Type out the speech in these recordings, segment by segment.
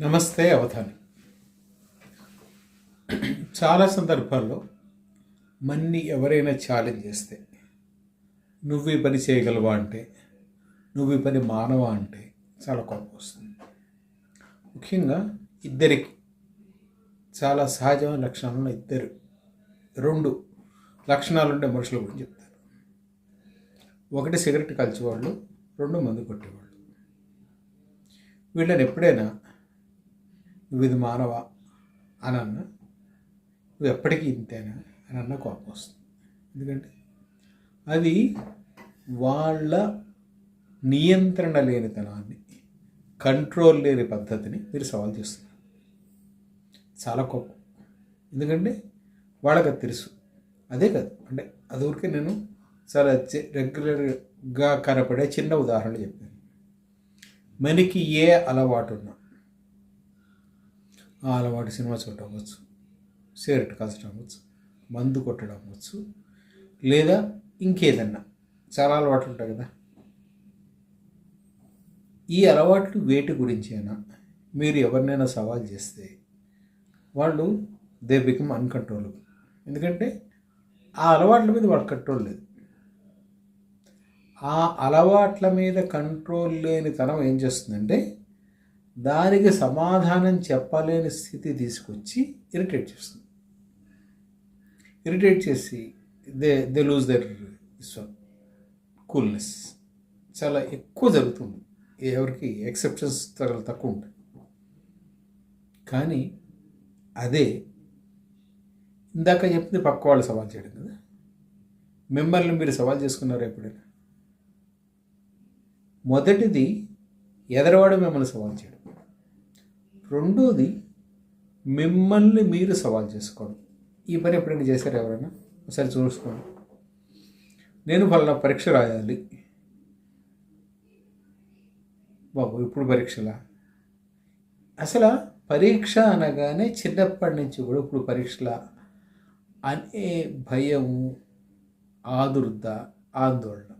నమస్తే అవధాని. చాలా సందర్భాల్లో మన్ని ఎవరైనా ఛాలెంజ్ చేస్తే నువ్వు ఈ పని చేయగలవా అంటే నువ్వు ఈ పని మానవా అంటే చాలా కోపం వస్తుంది. ముఖ్యంగా ఇద్దరికి చాలా సహజమైన లక్షణాలు ఇద్దరు రెండు లక్షణాలు ఉండే మనుషుల గురించి చెప్తారు ఒకటి సిగరెట్ కాల్చేవాళ్ళు రెండు మందు కొట్టేవాళ్ళు. వీళ్ళని ఎప్పుడైనా నువ్వు ఇది మానవా? అని అన్న నువ్వు ఎప్పటికీ ఇంతేనా? అని అన్న కోపం వస్తుంది. ఎందుకంటే అది వాళ్ళ నియంత్రణ లేనితనాన్ని కంట్రోల్ లేని పద్ధతిని మీరు సవాల్ చేస్తున్నారు. చాలా కోపం. ఎందుకంటే వాళ్ళకి అది తెలుసు. అదే కాదు అంటే అది ఊరికే నేను చాలా రెగ్యులర్గా కనపడే చిన్న ఉదాహరణ చెప్పాను. మనకి ఏ అలవాటు ఉన్నా అలవాటు సినిమా చూడటం అవ్వచ్చు సిగరెట్ కాల్చడం అవ్వచ్చు మందు కొట్టడం అవ్వచ్చు లేదా ఇంకేదన్నా. చాలా అలవాట్లు ఉంటాయి కదా. ఈ అలవాట్లు వేటి గురించి అయినా మీరు ఎవరినైనా సవాల్ చేస్తే వాళ్ళు దే బికమ్ అన్కంట్రోలబుల్. ఎందుకంటే ఆ అలవాట్ల మీద వాళ్ళ కంట్రోల్ లేదు. ఆ అలవాట్ల మీద కంట్రోల్ లేని తనం ఏం చేస్తుందంటే దానికి సమాధానం చెప్పలేని స్థితి తీసుకొచ్చి ఇరిటేట్ చేస్తుంది. ఇరిటేట్ చేసి they they lose their coolness చాలా ఎక్కువ జరుగుతుంది. ఎవరికి ఎక్సెప్షన్స్ చాలా తక్కువ ఉంటాయి. కానీ అదే ఇందాక చెప్పింది పక్క వాళ్ళు సవాల్ చేయడం కదా. మిమ్మల్ని మీరు సవాల్ చేసుకున్నారు ఎప్పుడైనా? మొదటిది ఎదరవాడు మిమ్మల్ని సవాల్ చేయడం. రెండోది మిమ్మల్ని మీరు సవాల్ చేసుకోవడం. ఈ పని ఎప్పుడైనా చేశారు ఎవరైనా? ఒకసారి చూసుకోండి. నేను ఫలానా పరీక్ష రాయాలి. బాబు ఇప్పుడు పరీక్షలా? అసలు పరీక్ష అనగానే చిన్నప్పటి నుంచి కూడా ఇప్పుడు పరీక్షల? అనే భయము ఆదుర్ద ఆందోళన.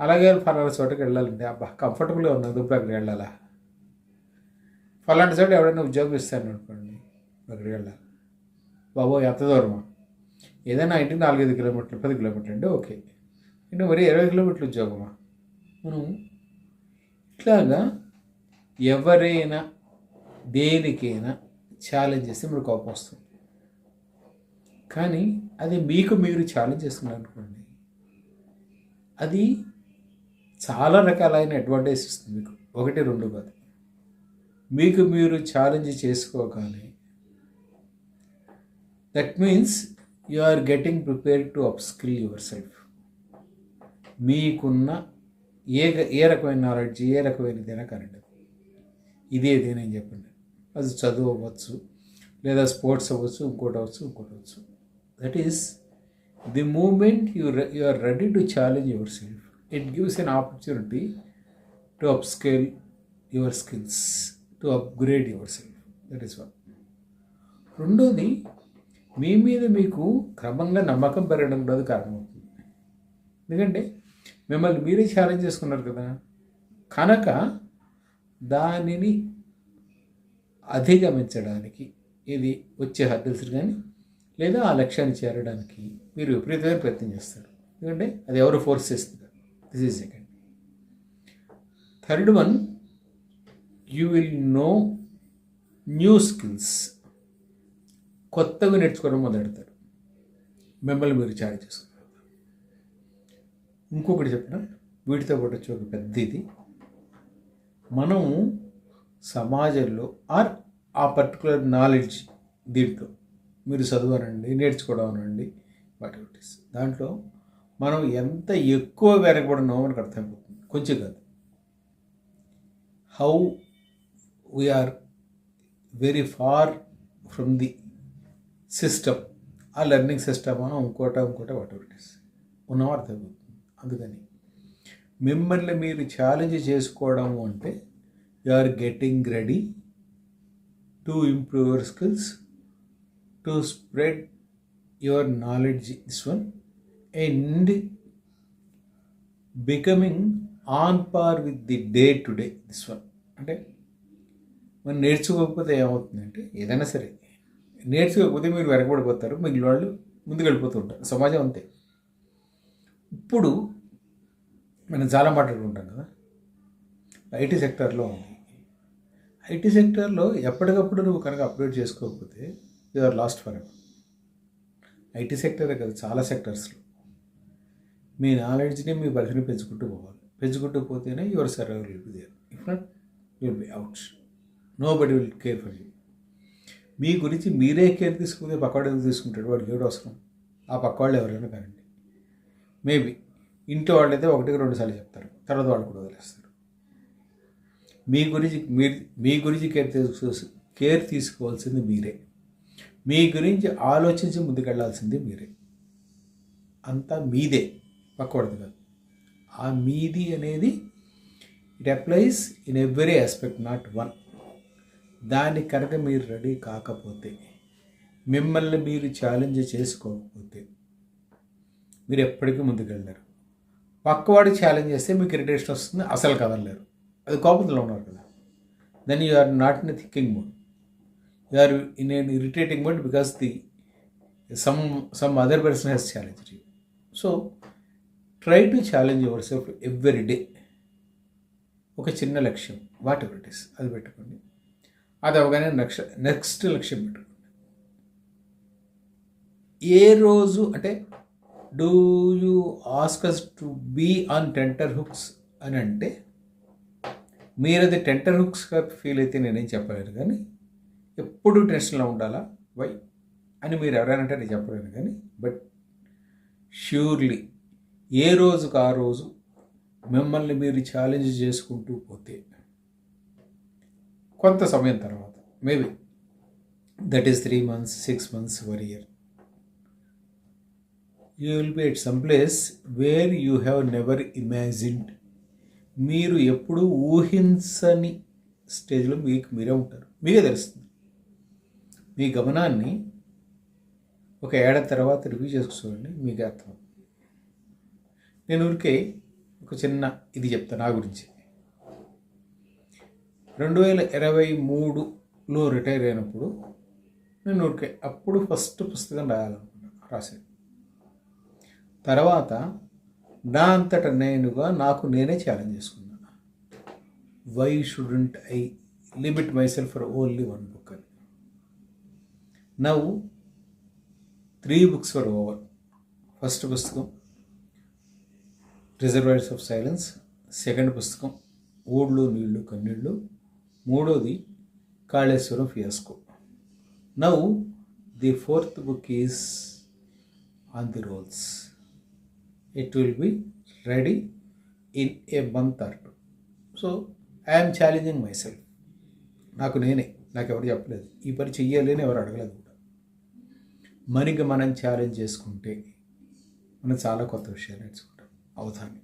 అలాగే ఫలానా చోటకి వెళ్ళాలండి. అబ్బా కంఫర్టబుల్గా ఉన్నది ఇప్పుడు అక్కడికి వెళ్ళాలా? ఫలాంటి చోట ఎవరైనా ఉద్యోగం ఇస్తాను అనుకోండి అక్కడికి వెళ్ళాలి బాబో ఎంత దూరమా? ఏదైనా ఇంటికి నాలుగైదు కిలోమీటర్లు పది కిలోమీటర్లు అంటే ఓకే. అంటే మరి ఇరవై కిలోమీటర్ల ఉద్యోగమా? మనం ఇట్లాగా ఎవరైనా దేనికైనా ఛాలెంజ్ చేస్తే మీరు కోపం వస్తుంది. కానీ అది మీకు మీరు ఛాలెంజ్ చేస్తున్నారు అనుకోండి అది చాలా రకాలైన అడ్వాంటేజ్ ఇస్తుంది మీకు. ఒకటి రెండు కాదు. మీకు మీరు challenge చేసుకోగానే. That means you are getting prepare to upskill yourself మీకున్న ఏ ఏ రకమైన నాలెడ్జ్ ఏ రకమైనదైనా కరెంట్ ఇదేది అని చెప్పండి. అది చదువు అవ్వచ్చు లేదా స్పోర్ట్స్ అవ్వచ్చు ఇంకోటి అవ్వచ్చు ఇంకోటి అవ్వచ్చు. That is the moment you you are ready to challenge yourself it gives an opportunity to upscale your skills to upgrade yourself that is one రెండోది మీ మీద మీకు క్రమంగా నమ్మకం పెరగడం కూడా అది కారణమవుతుంది. ఎందుకంటే మిమ్మల్ని మీరే ఛాలెంజ్ చేసుకున్నారు కదా. కనుక దానిని అధిగమించడానికి ఇది వచ్చే హర్డిల్స్ కానీ లేదా ఆ లక్ష్యాన్ని చేరడానికి మీరు విపరీతమైన ప్రయత్నం చేస్తారు. ఎందుకంటే అది ఎవరు ఫోర్స్ చేస్తుంది? This is second third one you will know new skills కొత్తగా నేర్చుకోవడం మొదలెడతారు. మిమ్మల్ని మీరు ఛార్జ్ చేసుకుంటారు ఇంకొకటి చెప్పిన? వీటితో పాటు వచ్చి ఒక పెద్ద ఇది. మనం సమాజంలో ఆర్ ఆ పర్టికులర్ నాలెడ్జ్ దీంట్లో. మీరు చదవనండి నేర్చుకోవడం అనండి వాటి దాంట్లో మనం ఎంత ఎక్కువ వెనకబడినామో మనకు అర్థమైపోతుంది. కొంచెం కాదు. How we are very far from the system ఆ లెర్నింగ్ సిస్టమా ఇంకోట ఇంకోట వాట్ ఎవర్ ఇట్ ఇస్ ఉన్నాం అర్థమైపోతుంది అందుకని మిమ్మల్ని మీరు ఛాలెంజ్ చేసుకోవడం అంటే you are getting ready to improve your skills to spread your knowledge this one and becoming on par with the day to day this one అంటే మరి నేర్చుకోకపోతే ఏమవుతుందంటే ఏదైనా సరే నేర్చుకోకపోతే మీరు వెనకబడిపోతారు మిగిలిన వాళ్ళు ముందుకు ఉంటారు సమాజం అంతే. ఇప్పుడు మనం చాలా మాట్లాడుకుంటాం కదా ఐటీ సెక్టర్లో ఉంది. ఐటీ సెక్టర్లో ఎప్పటికప్పుడు నువ్వు కనుక అప్డేట్ చేసుకోకపోతే you are lost forever IT సెక్టరే కదా చాలా సెక్టర్స్లో. మీ నాలెడ్జ్ని మీ బలిని పెంచుకుంటూ పోవాలి. పెంచుకుంటూ పోతేనే your survival will be there if not will be out nobody will care for you మీ గురించి మీరే కేర్ తీసుకుంటే పక్కవాడు ఎందుకు తీసుకుంటాడు? వాడికి ఎవరు అవసరం? ఆ పక్కవాళ్ళు ఎవరైనా కానండి మేబీ ఇంట్లో వాళ్ళైతే ఒకటికి రెండు సార్లు చెప్తారు. తర్వాత వాళ్ళు కూడా వదిలేస్తారు. మీ గురించి మీరు మీ గురించి కేర్ తీసుకో కేర్ తీసుకోవాల్సింది మీరే. మీ గురించి ఆలోచించి ముందుకెళ్ళాల్సింది మీరే. అంతా మీదే. పక్కవాడిది కాదు. ఆ మీది అనేది it applies in every aspect not one దాని కనుక మీరు రెడీ కాకపోతే మిమ్మల్ని మీరు ఛాలెంజ్ చేసుకోకపోతే మీరు ఎప్పటికీ ముందుకెళ్ళారు పక్కవాడు ఛాలెంజ్ చేస్తే మీకు ఇరిటేషన్ వస్తుంది అసలు కదలలేరు. అది కోపంలో ఉన్నారు కదా. Then you are not in thinking mode you are in an irritating mode because the some some other person he's challenge you so try to challenge yourself every day ఒక చిన్న లక్ష్యం వాట్ ఎవర్ ఇట్ ఇస్ అది పెట్టుకోండి. అది అవగానే next next లక్ష్యం పెట్టుకోండి ఏ రోజు అంటే do you ask us to be on tenterhooks అని అంటే మీరు అది టెంటర్ హుక్స్గా ఫీల్ అయితే నేనేం చెప్పలేను కానీ ఎప్పుడు టెన్షన్లో ఉండాలా? వై అని మీరు ఎవరైనా అంటే నేను చెప్పలేను కానీ బట్ ష్యూర్లీ ఏ రోజుకు ఆ రోజు మిమ్మల్ని మీరు ఛాలెంజ్ చేసుకుంటూ పోతే కొంత సమయం తర్వాత maybe that is three months six months one year you will be at some place where you have never imagined మీరు ఎప్పుడు ఊహించని స్టేజ్లో మీకు మీరే ఉంటారు. మీకే తెలుస్తుంది. మీ గమనాన్ని ఒక ఏడాది తర్వాత రివ్యూ చేసుకోండి మీకు అర్థం నేను ఊరికే ఒక చిన్న ఇది చెప్తాను నా గురించి. రెండు వేల ఇరవై మూడులో రిటైర్ అయినప్పుడు నేను ఊరికే అప్పుడు ఫస్ట్ పుస్తకం రాయాలనుకున్నాను రాసే తర్వాత నా అంతట నేనుగా నాకు నేనే ఛాలెంజ్ చేసుకున్నా. Why shouldn't I limit myself for only one book అని. నవ్వు three books for over first పుస్తకం రిజర్వాయర్స్ ఆఫ్ సైలెన్స్ సెకండ్ పుస్తకం ఊళ్ళు నీళ్ళు కన్నీళ్ళు మూడోది Kaleshwaram fiasco. Now the fourth book is on the rolls it will be ready in a month or two so I'm challenging myself నాకు నేనే నాకు ఎవరు చెప్పలేదు. ఈ పని చెయ్యాలి అని ఎవరు అడగలేదు కూడా. మనకి మనం ఛాలెంజ్ చేసుకుంటే మనం చాలా కొత్త విషయాలు నేర్చుకుంటాం. అవధాని.